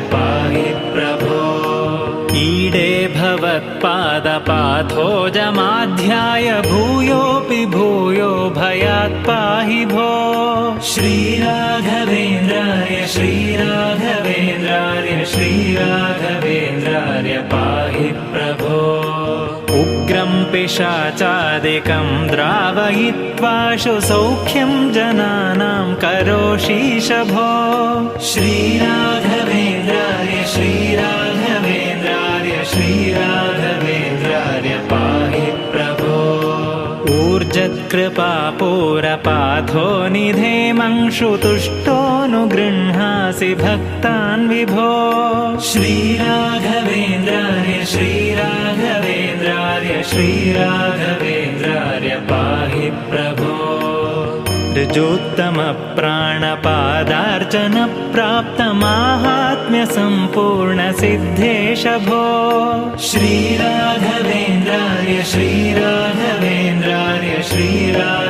पाहि प्रभो। ईडे भवत्पादपाथोजमाध्याय भूयोऽपि भूयो भयात् पाहि भो। श्रीराघवेन्द्राय श्रीराघवेन्द्राय श्रीराघवेन्द्राय उग्रं पिशाचादिकं द्रावयित्वाशु सौख्यं जनानां करोषीश भो श्रीराघवेन्द्राय श्रीराघवेन्द्राय श्रीराघवेन्द्राय पाहि प्रभो। ऊर्जत्कृपापूरपाथो निधेमंशुतुष्टोऽनुगृह्णासि भक्तान् विभो। श्रीराघवेन्द्राय श्रीराघवेन्द्राय पाहि प्रभो। ऋजोत्तमप्राणपादार्चनप्राप्तमाहात्म्यसम्पूर्णसिद्धेश भो श्रीराघवेन्द्राय श्रीराघवेन्द्राय श्रीराघवेन्द्राय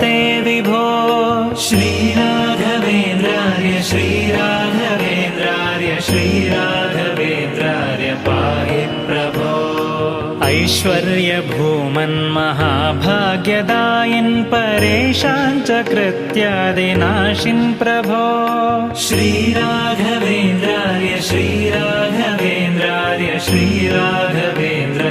श्रीराघवेन्द्राय पाहि प्रभो। ऐश्वर्यभूमन्महाभाग्यदायिन् परेशान् च कृत्यादिनाशिन् प्रभो। श्रीराघवेन्द्राय श्रीराघवेन्द्राय श्रीराघवेन्द्राय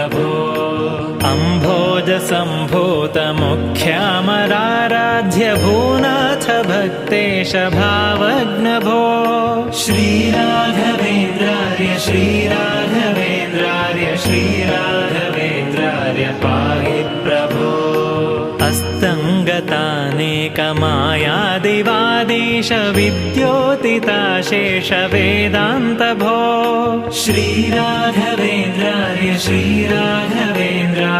अम्भोजसम्भूतमुख्यामराराध्य भूनाथ भक्तेश भावग्नभो। श्रीराघवेन्द्राय श्रीराघवेन्द्राय श्रीराघवेन्द्राय पाहि प्रभो। अस्तङ्गतानेकमायादिवादीश विद्योतिताशेष वेदान्तभो श्रीराघवेन्द्राय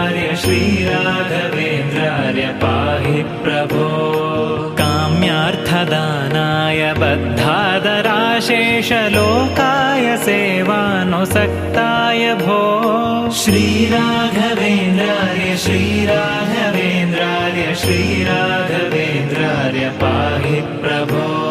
श्रीराघवेन्द्राय श्रीराघवेन्द्राय पाहि प्रभो। काम्यार्थदानाय बद्धादराशेषलोकाय सेवानुसक्ताय भो। श्रीराघवेन्द्रार्य श्रीराघवेन्द्रार्य श्रीराघवेन्द्रार्य पाहि प्रभो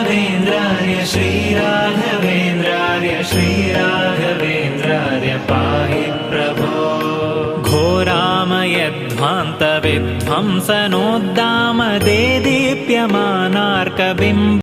श्रीराघवेन्द्रार्य श्रीराघवेन्द्रार्य पाहि प्रभो। घोरामयध्वान्तविध्वंसनोद्दामदे दीप्यमानार्कबिम्ब